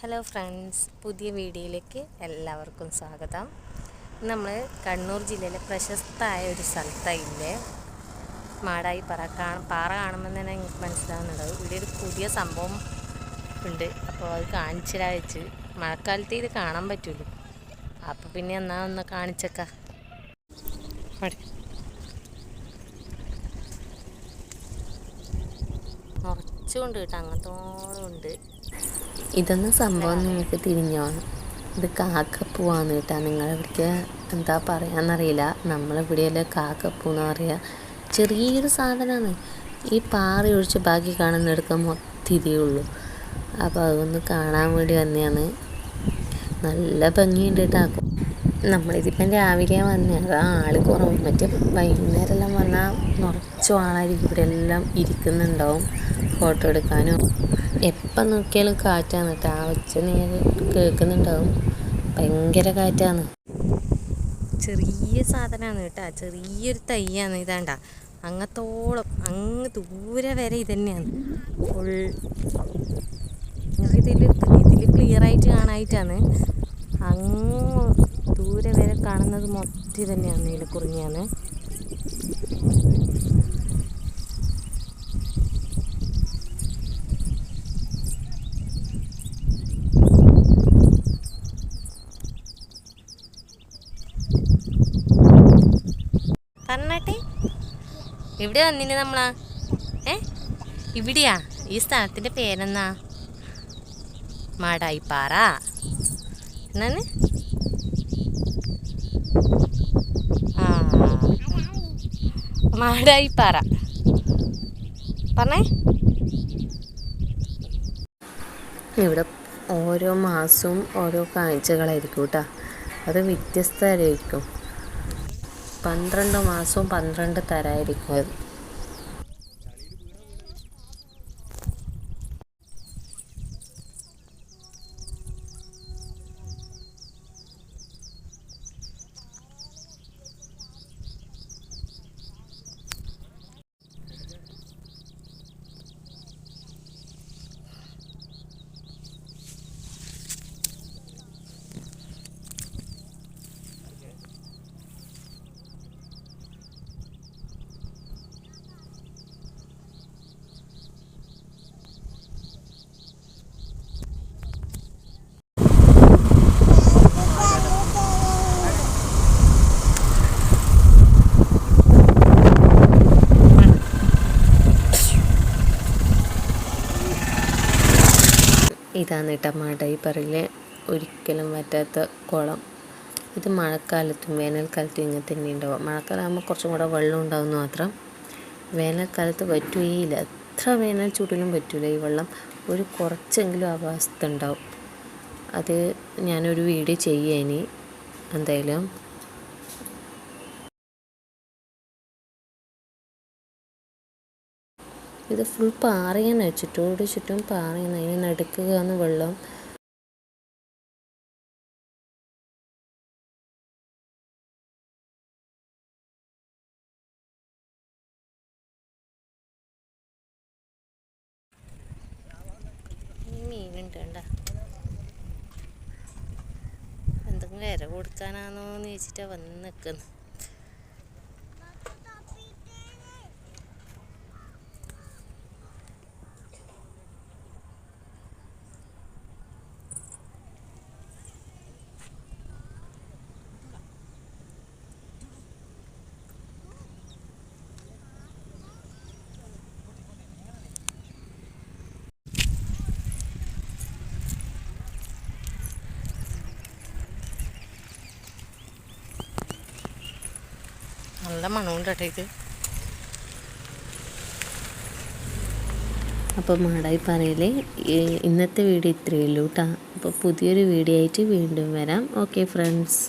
Hello friends പുതിയ വീഡിയോയിലേക്ക് എല്ലാവർക്കും സ്വാഗതം. നമ്മൾ കണ്ണൂർ ജില്ലയിലെ പ്രശസ്തമായ ഒരു സ്ഥലത്തായില്ലേ? മാടായി പറ കാണ പാറ കാണുമ്പോൾ തന്നെ എനിക്ക് മനസ്സിലാവുന്നുണ്ട്. ഇവിടെ ഒരു പുതിയ സംഭവം ഉണ്ട്. അപ്പോൾ അത് കാണിച്ചിടാ മഴക്കാലത്ത് ഇത് കാണാൻ പറ്റുള്ളൂ അപ്പോൾ പിന്നെ എന്നാ ഒന്ന് കാണിച്ചേക്കാം. നിറച്ചുകൊണ്ട് കേട്ടോ. അങ്ങനത്തോളം ഉണ്ട്. ഇതൊന്നും സംഭവം നിങ്ങൾക്ക് തിരിഞ്ഞോ? ഇത് കാക്കപ്പൂവാന്ന് കേട്ടാ. നിങ്ങളിവിടേക്ക് എന്താ പറയാന്നറിയില്ല. നമ്മളിവിടെയല്ലേ കാക്കപ്പൂ എന്ന് പറയുക ചെറിയൊരു സാധനമാണ് ഈ പാറ ഒഴിച്ച് ബാക്കി കാണുന്നിടത്ത് മൊത്തം ഇതേ ഉള്ളൂ. അപ്പോൾ അതൊന്ന് കാണാൻ വേണ്ടി വന്നെയാണ്. നല്ല ഭംഗിയുണ്ട് കേട്ടോ. നമ്മളിതിപ്പം രാവിലെ വന്നത് ആൾ കുറവ്. മറ്റേ വൈകുന്നേരം വന്നാൽ നിറച്ചു ആളായിരിക്കും ഇവിടെ എല്ലാം ഇരിക്കുന്നുണ്ടാവും ഫോട്ടോ എടുക്കാനും. എപ്പം നോക്കിയാലും കാറ്റാണ് കേട്ടോ. ആ നേരെ കേൾക്കുന്നുണ്ടാവും. ഭയങ്കര കാറ്റാണ്. ചെറിയ സാധനമാണ് കേട്ടാ. ചെറിയൊരു തയ്യാണ് ഇതാണ്ട. അങ്ങത്തോളം അങ്ങ് ദൂരെ വരെ ഇതന്നെയാണ്. ഫുൾ ഇതിൽ ഇതിൽ ക്ലിയർ ആയിട്ട് കാണായിട്ടാണ്. അങ്ങ് ദൂരെ വരെ കാണുന്നത് മൊത്തം തന്നെയാണ് നീലക്കുറിഞ്ഞാണ് പറഞ്ഞാട്ടെ എവിടെ വന്നിന് നമ്മളാ? ഏ? ഇവിടെയാ. ഈ സ്ഥലത്തിന്റെ പേരെന്നാ? മാടായിപ്പാറ. എന്നാണ് ആ മാടായിപ്പാറ. പറഞ്ഞേ. ഇവിടെ ഓരോ മാസവും ഓരോ കാഴ്ചകളായിരിക്കും കേട്ടോ. അത് വ്യത്യസ്തമായിരിക്കും. പന്ത്രണ്ട് മാസവും പന്ത്രണ്ട് തരമായിരിക്കും അത്. ഇതാണ് കേട്ടോ മാടായിപ്പറയിലെ ഒരിക്കലും പറ്റാത്ത കുളം. ഇത് മഴക്കാലത്തും വേനൽക്കാലത്തും ഇങ്ങനെ തന്നെ ഉണ്ടാവും. മഴക്കാലമാകുമ്പോൾ കുറച്ചും കൂടെ വെള്ളം ഉണ്ടാവും മാത്രം. വേനൽക്കാലത്ത് പറ്റുകയില്ല. എത്ര വേനൽ ചൂടിലും പറ്റില്ല ഈ വെള്ളം ഒരു കുറച്ചെങ്കിലും അവസ്ഥ ഉണ്ടാവും അത് ഞാനൊരു വീഡിയോ ചെയ്യാനി എന്തായാലും ഇത് ഫുൾ പാറയാണ് ചുറ്റോട് ചുറ്റും പാറയാണ് അതിന് എന്ന് വെള്ളം. എന്തെങ്കിലും ഇര കൊടുക്കാനാണോന്ന് ചോദിച്ചിട്ടാ വന്ന് നിൽക്കുന്നത് നല്ല മണമുണ്ട് കേട്ടോ ഇത്. അപ്പോൾ പറയലേ ഇന്നത്തെ വീഡിയോ ഇത്രയേ ഉള്ളൂ കേട്ടോ അപ്പോൾ പുതിയൊരു വീഡിയോ ആയിട്ട് വീണ്ടും വരാം. Okay friends?